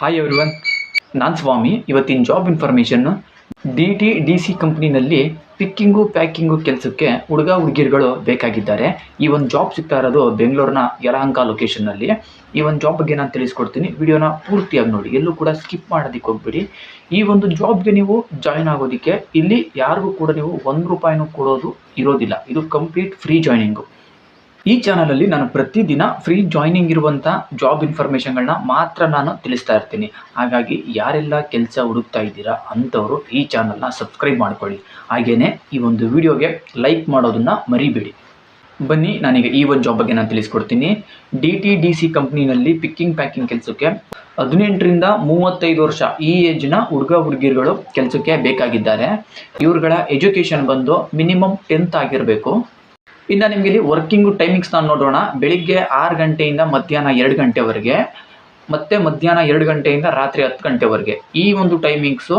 Hi everyone ನಾನು ಸ್ವಾಮಿ, ಇವತ್ತಿನ job ಇನ್ಫಾರ್ಮೇಷನ್ನು ಡಿ ಟಿ ಡಿ ಸಿ ಕಂಪ್ನಿನಲ್ಲಿ ಪಿಕ್ಕಿಂಗು ಪ್ಯಾಕಿಂಗು ಕೆಲಸಕ್ಕೆ ಹುಡುಗ, ಹುಡುಗಿರುಗಳು ಬೇಕಾಗಿದ್ದಾರೆ. ಈ ಒಂದು ಜಾಬ್ ಸಿಗ್ತಾ ಇರೋದು ಬೆಂಗಳೂರಿನ ಯಲಹಂಕ ಲೊಕೇಶನ್ನಲ್ಲಿ ಈ ಒಂದು ಜಾಬ್ ಬಗ್ಗೆ ನಾನು ತಿಳಿಸ್ಕೊಡ್ತೀನಿ. ವಿಡಿಯೋನ ಪೂರ್ತಿಯಾಗಿ ನೋಡಿ. ಎಲ್ಲೂ ಕೂಡ ಸ್ಕಿಪ್ ಮಾಡೋದಕ್ಕೆ ಹೋಗ್ಬಿಡಿ. ಈ ಒಂದು ಜಾಬ್ಗೆ ನೀವು ಜಾಯಿನ್ ಆಗೋದಕ್ಕೆ ಇಲ್ಲಿ ಯಾರಿಗೂ ಕೂಡ ನೀವು ಒಂದು ರೂಪಾಯಿನೂ ಕೊಡೋದು ಇರೋದಿಲ್ಲ. ಇದು ಕಂಪ್ಲೀಟ್ ಫ್ರೀ ಜಾಯ್ನಿಂಗು ಈ ಚಾನಲಲ್ಲಿ ನಾನು ಪ್ರತಿದಿನ ಫ್ರೀ ಜಾಯ್ನಿಂಗ್ ಇರುವಂಥ ಜಾಬ್ ಇನ್ಫಾರ್ಮೇಷನ್ಗಳನ್ನ ಮಾತ್ರ ನಾನು ತಿಳಿಸ್ತಾ ಇರ್ತೀನಿ. ಹಾಗಾಗಿ ಯಾರೆಲ್ಲ ಕೆಲಸ ಹುಡುಕ್ತಾ ಇದ್ದೀರಾ ಅಂಥವರು ಈ ಚಾನಲ್ನ ಸಬ್ಸ್ಕ್ರೈಬ್ ಮಾಡ್ಕೊಳ್ಳಿ. ಹಾಗೆಯೇ ಈ ಒಂದು ವಿಡಿಯೋಗೆ ಲೈಕ್ ಮಾಡೋದನ್ನು ಮರಿಬೇಡಿ. ಬನ್ನಿ, ನಾನೀಗ ಈ ಒಂದು ಜಾಬ್ ಬಗ್ಗೆ ನಾನು ತಿಳಿಸ್ಕೊಡ್ತೀನಿ. ಡಿ ಟಿ ಡಿ ಸಿ ಕಂಪ್ನಿನಲ್ಲಿ ಪಿಕ್ಕಿಂಗ್ ಪ್ಯಾಕಿಂಗ್ ಕೆಲಸಕ್ಕೆ ಹದಿನೆಂಟರಿಂದ ಮೂವತ್ತೈದು ವರ್ಷ ಈ ಏಜ್ನ ಹುಡುಗ, ಹುಡುಗಿರುಗಳು ಕೆಲಸಕ್ಕೆ ಬೇಕಾಗಿದ್ದಾರೆ. ಇವ್ರುಗಳ ಎಜುಕೇಷನ್ ಬಂದು ಮಿನಿಮಮ್ ಟೆಂತ್ ಆಗಿರಬೇಕು. ಇನ್ನು ನಿಮಗೆ ಇಲ್ಲಿ ವರ್ಕಿಂಗ್ ಟೈಮಿಂಗ್ಸ್ ನಾನು ನೋಡೋಣ ಬೆಳಿಗ್ಗೆ ಆರು ಗಂಟೆಯಿಂದ ಮಧ್ಯಾಹ್ನ ಎರಡು ಗಂಟೆವರೆಗೆ ಮತ್ತೆ ಮಧ್ಯಾಹ್ನ ಎರಡು ಗಂಟೆಯಿಂದ ರಾತ್ರಿ ಹತ್ತು ಗಂಟೆವರೆಗೆ. ಈ ಒಂದು ಟೈಮಿಂಗ್ಸು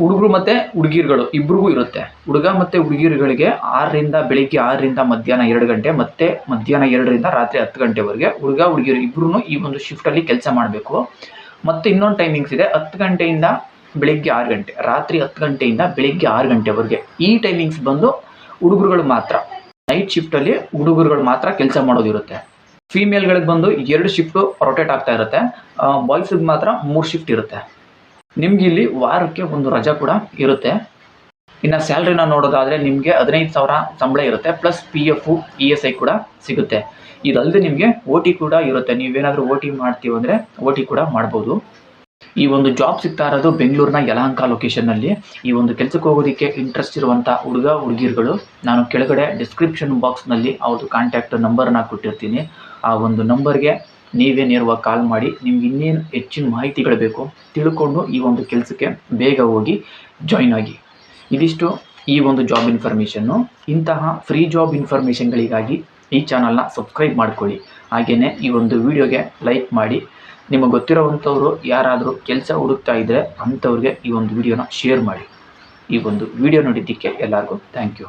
ಹುಡುಗರು ಮತ್ತು ಹುಡುಗಿರುಗಳು, ಇಬ್ರಿಗೂ ಇರುತ್ತೆ. ಹುಡುಗ ಮತ್ತು ಹುಡುಗಿರುಗಳಿಗೆ ಆರರಿಂದ ಬೆಳಿಗ್ಗೆ ಆರರಿಂದ ಮಧ್ಯಾಹ್ನ ಎರಡು ಗಂಟೆ ಮತ್ತೆ ಮಧ್ಯಾಹ್ನ ಎರಡರಿಂದ ರಾತ್ರಿ ಹತ್ತು ಗಂಟೆವರೆಗೆ ಹುಡುಗ, ಹುಡುಗಿರು ಇಬ್ಬರೂ ಈ ಒಂದು ಶಿಫ್ಟಲ್ಲಿ ಕೆಲಸ ಮಾಡಬೇಕು. ಮತ್ತು ಇನ್ನೊಂದು ಟೈಮಿಂಗ್ಸ್ ಇದೆ, ಹತ್ತು ಗಂಟೆಯಿಂದ ಬೆಳಿಗ್ಗೆ ಆರು ಗಂಟೆ, ರಾತ್ರಿ ಹತ್ತು ಗಂಟೆಯಿಂದ ಬೆಳಿಗ್ಗೆ ಆರು ಗಂಟೆವರೆಗೆ. ಈ ಟೈಮಿಂಗ್ಸ್ ಬಂದು ಹುಡುಗರುಗಳು ಮಾತ್ರ. ನೈಟ್ ಶಿಫ್ಟಲ್ಲಿ ಹುಡುಗರುಗಳು ಮಾತ್ರ ಕೆಲಸ ಮಾಡೋದಿರುತ್ತೆ. ಫೀಮೇಲ್ಗಳಿಗೆ ಬಂದು ಎರಡು ಶಿಫ್ಟು ರೊಟೇಟ್ ಆಗ್ತಾ ಇರುತ್ತೆ. ಬಾಯ್ಸಿಗೆ ಮಾತ್ರ ಮೂರು ಶಿಫ್ಟ್ ಇರುತ್ತೆ. ನಿಮ್ಗೆ ಇಲ್ಲಿ ವಾರಕ್ಕೆ ಒಂದು ರಜಾ ಕೂಡ ಇರುತ್ತೆ. ಇನ್ನು ಸ್ಯಾಲ್ರಿನ ನೋಡೋದಾದ್ರೆ ನಿಮಗೆ ಹದಿನೈದು ಸಾವಿರ ಸಂಬಳ ಇರುತ್ತೆ plus P F E S I ಕೂಡ ಸಿಗುತ್ತೆ. ಇದಲ್ಲದೆ ನಿಮಗೆ ಓ ಟಿ ಕೂಡ ಇರುತ್ತೆ. ನೀವೇನಾದರೂ ಓ ಟಿ ಮಾಡ್ತೀವಿ ಅಂದರೆ ಓ ಟಿ ಕೂಡ ಮಾಡ್ಬೋದು. ಈ ಒಂದು ಜಾಬ್ ಸಿಗ್ತಾ ಇರೋದು ಬೆಂಗಳೂರಿನ ಯಲಹಂಕ ಲೊಕೇಶನ್ನಲ್ಲಿ ಈ ಒಂದು ಕೆಲಸಕ್ಕೆ ಹೋಗೋದಕ್ಕೆ ಇಂಟ್ರೆಸ್ಟ್ ಇರುವಂಥ ಹುಡುಗ, ಹುಡುಗಿರುಗಳು, ನಾನು ಕೆಳಗಡೆ ಡಿಸ್ಕ್ರಿಪ್ಷನ್ ಬಾಕ್ಸ್ನಲ್ಲಿ ಅವ್ರದ್ದು ಕಾಂಟ್ಯಾಕ್ಟ್ ನಂಬರ್ನ ಕೊಟ್ಟಿರ್ತೀನಿ. ಆ ಒಂದು ನಂಬರ್ಗೆ ನೀವೇ ನೇರವಾಗಿ ಕಾಲ್ ಮಾಡಿ, ನಿಮ್ಗೆ ಇನ್ನೇನು ಹೆಚ್ಚಿನ ಮಾಹಿತಿಗಳು ಬೇಕು ತಿಳ್ಕೊಂಡು ಈ ಒಂದು ಕೆಲಸಕ್ಕೆ ಬೇಗ ಹೋಗಿ ಜಾಯ್ನ್ ಆಗಿ. ಇದಿಷ್ಟು ಈ ಒಂದು ಜಾಬ್ ಇನ್ಫಾರ್ಮೇಷನ್ನು ಇಂತಹ ಫ್ರೀ ಜಾಬ್ ಇನ್ಫಾರ್ಮೇಷನ್ಗಳಿಗಾಗಿ ಈ ಚಾನಲ್ನ ಸಬ್ಸ್ಕ್ರೈಬ್ ಮಾಡ್ಕೊಳ್ಳಿ. ಹಾಗೆಯೇ ಈ ಒಂದು ವಿಡಿಯೋಗೆ ಲೈಕ್ ಮಾಡಿ ನಿಮಗೆ ಗೊತ್ತಿರೋವಂಥವ್ರು ಯಾರಾದರೂ ಕೆಲಸ ಹುಡುಕ್ತಾ ಇದ್ದರೆ ಅಂಥವ್ರಿಗೆ ಈ ಒಂದು ವಿಡಿಯೋನ ಶೇರ್ ಮಾಡಿ. ಈ ಒಂದು ವಿಡಿಯೋ ನೋಡಿದ್ದಕ್ಕೆ ಎಲ್ಲರಿಗೂ ಥ್ಯಾಂಕ್ ಯು